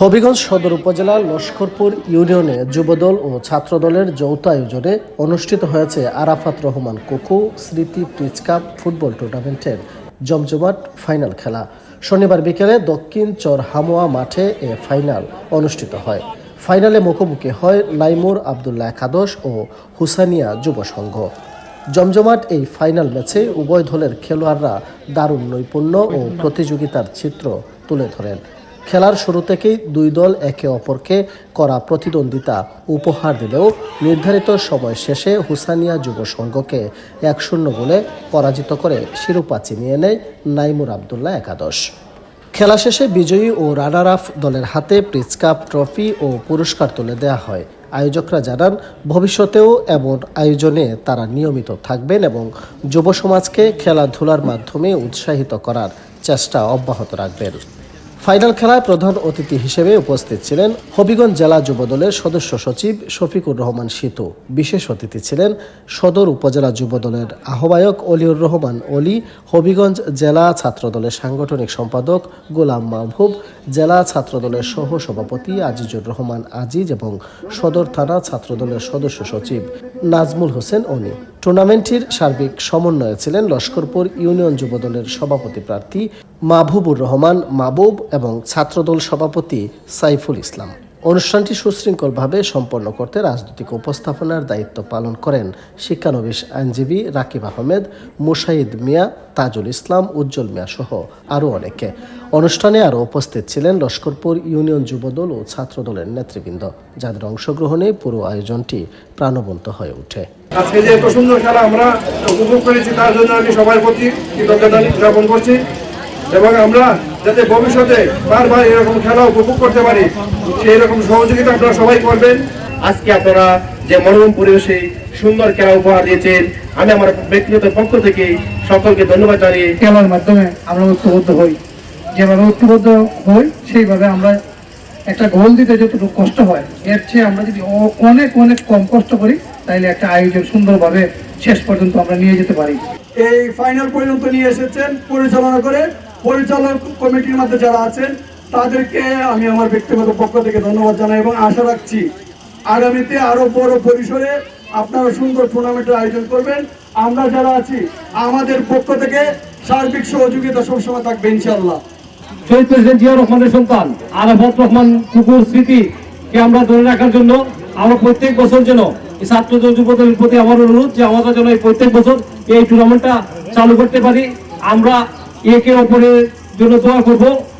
হবিগঞ্জ সদর উপজেলার লস্করপুর ইউনিয়নে যুবদল ও ছাত্রদলের যৌথ আয়োজনে অনুষ্ঠিত হয়েছে আরাফাত রহমান কোকু স্মৃতি প্রিজ কাপ, ফুটবল টুর্নামেন্টের জমজমাট ফাইনাল খেলা। শনিবার বিকেলে দক্ষিণ চর হামোয়া মাঠে এ ফাইনাল অনুষ্ঠিত হয়। ফাইনালে মুখোমুখি হয় লাইমুর আবদুল্লাহ একাদশ ও হুসানিয়া যুব সংঘ। জমজমাট এই ফাইনাল ম্যাচে উভয় দলের খেলোয়াড়রা দারুণ নৈপুণ্য ও প্রতিযোগিতার চিত্র তুলে ধরেন। খেলার শুরু থেকেই দুই দল একে অপরকে করা প্রতিদ্বন্দ্বিতা উপহার দিলেও নির্ধারিত সময় শেষে হুসানিয়া যুব সংঘকে এক শূন্য গোলে পরাজিত করে শিরোপা ছিনিয়ে নেয় নাইমুর আবদুল্লাহ একাদশ। খেলা শেষে বিজয়ী ও রানার আপ দলের হাতে প্রিজ কাপ ট্রফি ও পুরস্কার তুলে দেওয়া হয়। আয়োজকরা জানান, ভবিষ্যতেও এমন আয়োজনে তারা নিয়মিত থাকবেন এবং যুব সমাজকে খেলাধুলার মাধ্যমে উৎসাহিত করার চেষ্টা অব্যাহত রাখবেন। ফাইনাল খেলায় প্রধান অতিথি হিসেবে উপস্থিত ছিলেন হবিগঞ্জ জেলা যুবদলের সদস্য সচিব শফিকুর রহমান সিতু। বিশেষ অতিথি ছিলেন সদর উপজেলা যুবদলের আহ্বায়ক অলিউর রহমান অলি, হবিগঞ্জ জেলা ছাত্রদলের সাংগঠনিক সম্পাদক গোলাম মাহবুব, জেলা ছাত্রদলের সহ সভাপতি আজিজুর রহমান আজিজ এবং সদর থানা ছাত্রদলের সদস্য সচিব নাজমুল হোসেন অনি টুর্নামেন্টটির সার্বিক সমন্বয়ে ছিলেন লস্করপুর ইউনিয়ন যুবদলের সভাপতি প্রার্থী মাহবুবুর রহমান মাহবুব এবং ছাত্রদল সভাপতি সাইফুল ইসলাম। অনুষ্ঠানটি সুশৃঙ্খলভাবে সম্পন্ন করতে রাজনৈতিক উপস্থাপনার দায়িত্ব পালন করেন শিক্ষানবিশ আইনজীবী রাকিব আহমেদ, মুশাহিদ মিয়া, তাজুল ইসলাম, উজ্জ্বল মিয়া সহ আরও অনেকে। অনুষ্ঠানে আরও উপস্থিত ছিলেন লস্করপুর ইউনিয়ন যুবদল ও ছাত্রদলের নেতৃবৃন্দ, যাদের অংশগ্রহণে পুরো আয়োজনটি প্রাণবন্ত হয়ে ওঠে। আজকে যে এত সুন্দর খেলা আমরা উপভোগ করেছি, তার জন্য আমি সবার প্রতি কৃতজ্ঞতা জ্ঞাপন করছি। এবং আমরা যাতে ভবিষ্যতে বারবার এরকম খেলা উপভোগ করতে পারি সেই রকম সহযোগিতা আপনারা সবাই করবেন। আজকে আপনারা যে মনোরম পরিবেশে সুন্দর খেলা উপহার দিয়েছেন আমি আমার ব্যক্তিগত পক্ষ থেকে সকলকে ধন্যবাদ জানিয়ে খেলার মাধ্যমে আমরা ঐক্যবদ্ধ হই। যেভাবে ঐক্যবদ্ধ হই সেইভাবে আমরা একটা গোল দিতে যতটুকু কষ্ট হয় এর চেয়ে আমরা যদি অনেক অনেক কম কষ্ট করি তাহলে একটা আয়োজন সুন্দরভাবে শেষ পর্যন্ত আমরা নিয়ে যেতে পারি। এই ফাইনাল পর্যন্ত নিয়ে এসেছেন পরিচালনা করে পরিচালক কমিটির মধ্যে যারা আছেন, তাদেরকে আমি আমার ব্যক্তিগত পক্ষ থেকে ধন্যবাদ জানাই এবং আশা রাখছি আগামীতে আরও বড় পরিসরে আপনারা সুন্দর টুর্নামেন্টের আয়োজন করবেন। আমরা যারা আছি, আমাদের পক্ষ থেকে সার্বিক সহযোগিতা সবসময় থাকবে ইনশাল্লাহ শহীদ প্রেসিডেন্ট জিয়া রহমানের সন্তান আরাফাত রহমান কুকুর স্মৃতিকে আমরা ধরে রাখার জন্য আমরা প্রত্যেক বছর যেন ছাত্র যুবদলের প্রতি আমার অনুরোধ যে আমরা যেন এই প্রত্যেক বছর এই টুর্নামেন্টটা চালু করতে পারি। আমরা একে অপরের জন্য দোয়া করব।